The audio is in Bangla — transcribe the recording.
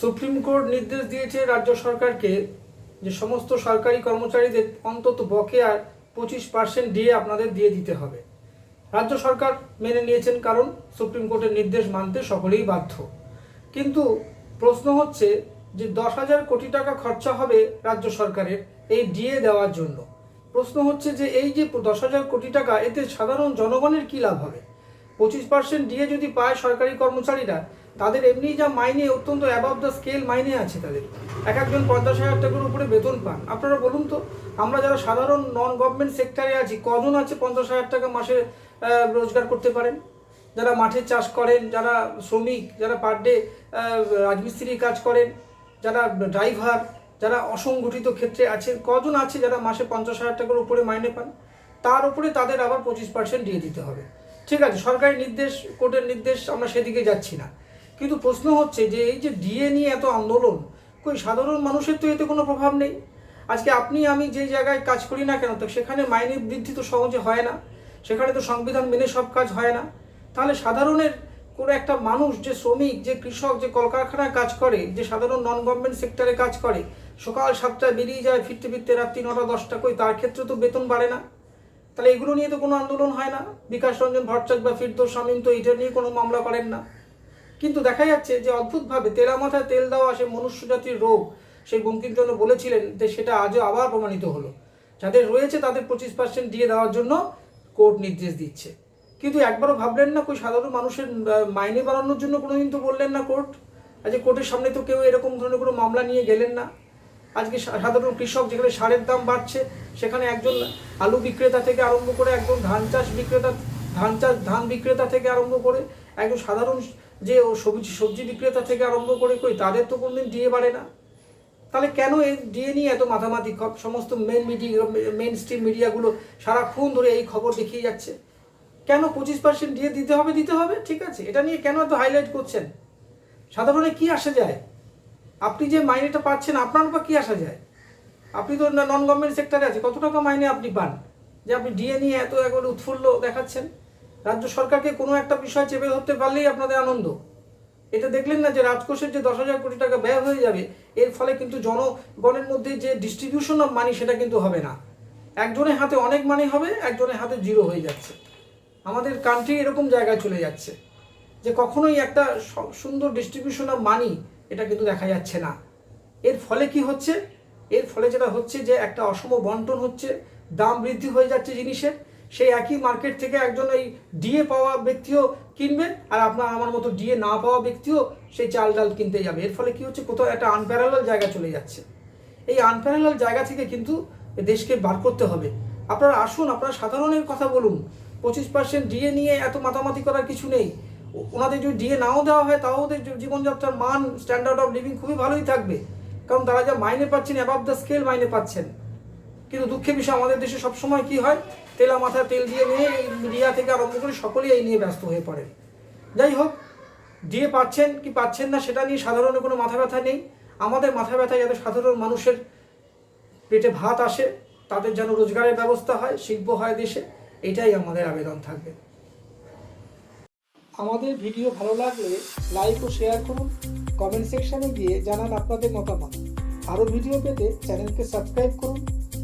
সুপ্রিম কোর্ট নির্দেশ দিয়েছে রাজ্য সরকারকে যে সমস্ত সরকারি কর্মচারীদের অন্তত বকেয়ার পঁচিশ পার্সেন্ট দিয়ে আপনাদের দিয়ে দিতে হবে। রাজ্য সরকার মেনে নিয়েছেন কারণ সুপ্রিম কোর্টের নির্দেশ মানতে সকলেই বাধ্য। কিন্তু প্রশ্ন হচ্ছে যে দশ হাজার কোটি টাকা খরচা হবে রাজ্য সরকারের এই ডিএ দেওয়ার জন্য। প্রশ্ন হচ্ছে যে এই যে দশ হাজার কোটি টাকা, এতে সাধারণ জনগণের কী লাভ হবে? পঁচিশ পার্সেন্ট দিয়ে যদি পায় সরকারি কর্মচারীরা তাদের এমনি যা মাইনে, অত্যন্ত অ্যাবাভ দ্য স্কেল মাইনে আছে তাদের। এক একজন পঞ্চাশ হাজার টাকার উপরে বেতন পান। আপনারা বলুন তো, আমরা যারা সাধারণ নন গভর্নমেন্ট সেক্টরে আছি, কজন আছে পঞ্চাশ হাজার টাকা মাসে রোজগার করতে পারেন? যারা মাঠে চাষ করেন, যারা শ্রমিক, যারা পার ডে রাজমিস্ত্রি কাজ করেন, যারা ড্রাইভার যারা অসংগঠিত ক্ষেত্রে আছেন, কজন আছে যারা মাসে পঞ্চাশ হাজার টাকার উপরে মাইনে পান? তার উপরে তাদের আবার পঁচিশ পার্সেন্ট দিয়ে দিতে হবে। ঠিক আছে, সরকারি নির্দেশ, কোর্টের নির্দেশ, আমরা সেদিকে যাচ্ছি না। কিন্তু প্রশ্ন হচ্ছে যে এই যে ডিএ নিয়ে এত আন্দোলন, কই সাধারণ মানুষের তো এতে কোনো প্রভাব নেই। আজকে আপনি, আমি যে জায়গায় কাজ করি না কেন, তো সেখানে মাইনে বৃদ্ধি তো সহজে হয় না, সেখানে তো সংবিধান মেনে সব কাজ হয় না। তাহলে সাধারণের কোনো একটা মানুষ, যে শ্রমিক, যে কৃষক, যে কলকারখানায় কাজ করে, যে সাধারণ নন গভর্নমেন্ট সেক্টরে কাজ করে, সকাল সাতটায় বেরিয়ে যায়, ফিরতে ফিরতে রাত্রি নটা, দশটা, কই তার ক্ষেত্রে তো বেতন বাড়ে না। তাহলে এগুলো নিয়ে তো কোনো আন্দোলন হয় না। বিকাশ রঞ্জন ভট্টাচার্য বা ফিরদোস শামীম তো এটা নিয়ে কোনো মামলা করেন না। কিন্তু দেখা যাচ্ছে যে অদ্ভুতভাবে তেলা মাথায় তেল দেওয়া সে মনুষ্য জাতির রোগ, সেই বঙ্কিমচন্দ্র বলেছিলেন যে সেটা আজও আবার প্রমাণিত হলো। যাদের রয়েছে তাদের পঁচিশ পার্সেন্ট দিয়ে দেওয়ার জন্য কোর্ট নির্দেশ দিচ্ছে। কিন্তু একবারও ভাবলেন না কই সাধারণ মানুষের মাইনে বাড়ানোর জন্য কোনোদিন তো বললেন না কোর্ট? আজকে কোর্টের সামনে তো কেউ এরকম ধরনের কোনো মামলা নিয়ে গেলেন না। আজকে সাধারণ কৃষক যেখানে সারের দাম বাড়ছে, সেখানে একজন আলু বিক্রেতা থেকে আরম্ভ করে একজন ধান চাষ বিক্রেতা, ধান চাষ, ধান বিক্রেতা থেকে আরম্ভ করে একজন সাধারণ যে ও সবজি সবজি বিক্রেতা থেকে আরম্ভ করে কই, তাদের তো কোনোদিন দিয়ে বাড়ে না। তাহলে কেন এই ডিএ নিয়ে এত মাথামাতি? সমস্ত মেন মিডিয়া মেন স্ট্রিম মিডিয়াগুলো সারাক্ষণ ধরে এই খবর দেখিয়ে যাচ্ছে। কেন পঁচিশ পার্সেন্ট দিয়ে দিতে হবে দিতে হবে? ঠিক আছে, এটা নিয়ে কেন এত হাইলাইট করছেন? সাধারণে কি আসা যায়? আপনি যে মাইনেটা পাচ্ছেন, আপনার বা কি আসা যায়? আপনি তো নন গভর্নমেন্ট সেক্টরে আছে কত টাকা মাইনে আপনি পান? যে আপনি ডিএ নিয়ে এত একবারে উৎফুল্ল দেখাচ্ছেন? রাজ্য সরকারকে কোনো একটা বিষয় চেপে ধরতে পারলেই আপনাদের আনন্দ। এটা দেখলেন না যে রাজকোষের যে দশ হাজার কোটি টাকা ব্যয় হয়ে যাবে, এর ফলে কিন্তু জনগণের মধ্যে যে ডিস্ট্রিবিউশন অফ মানি সেটা কিন্তু হবে না। একজনের হাতে অনেক মানি হবে, একজনের হাতে জিরো হয়ে যাচ্ছে। আমাদের কান্ট্রি এরকম জায়গায় চলে যাচ্ছে যে কখনোই একটা সুন্দর ডিস্ট্রিবিউশন অফ মানি এটা কিন্তু দেখা যাচ্ছে না। এর ফলে কি হচ্ছে? এর ফলে যেটা হচ্ছে যে একটা অসম বন্টন হচ্ছে, দাম বৃদ্ধি হয়ে যাচ্ছে জিনিসের। সেই একই মার্কেট থেকে একজন এই ডিএ পাওয়া ব্যক্তিও কিনবে আর আপনার আমার মতো ডিএ না পাওয়া ব্যক্তিও সেই চাল ডাল কিনতে যাবে। এর ফলে কি হচ্ছে? কোথাও একটা আনপ্যারালাল জায়গা চলে যাচ্ছে। এই আনপ্যারালাল জায়গা থেকে কিন্তু দেশকে বার করতে হবে। আপনারা আসুন, আপনারা সাধারণের কথা বলুন। পঁচিশ পার্সেন্ট ডিএ নিয়ে এত মাতামাতি করার কিছু নেই। ওনাদের যদি ডিএ নাও দেওয়া হয়, তাও ওদের জীবনযাত্রার মান স্ট্যান্ডার্ড অফ লিভিং খুবই ভালোই থাকবে। কারণ তারা যা মাইনে পাচ্ছেন অ্যাবাভ দ্য স্কেল মাইনে পাচ্ছেন। কিন্তু দুঃখের বিষয়, আমাদের দেশে সবসময় কি হয়? তেলা মাথা তেল দিয়ে নিয়ে এই মিডিয়া থেকে আরম্ভ করে সকলেই এই নিয়ে ব্যস্ত হয়ে পড়ে যাই হোক দিয়ে পাচ্ছেন কি পাচ্ছেন না, সেটা নিয়ে সাধারণের কোনো মাথা ব্যথা নেই। আমাদের মাথা ব্যথা যাতে সাধারণ মানুষের পেটে ভাত আসে, তাদের যেন রোজগারের ব্যবস্থা হয়, শিল্প হয় দেশে, এটাই আমাদের আবেদন থাকবে। আমাদের ভিডিও ভালো লাগলে লাইক ও শেয়ার করুন কমেন্ট সেকশানে গিয়ে জানান আপনাদের মতামত। আরও ভিডিও পেতে চ্যানেলকে সাবস্ক্রাইব করুন।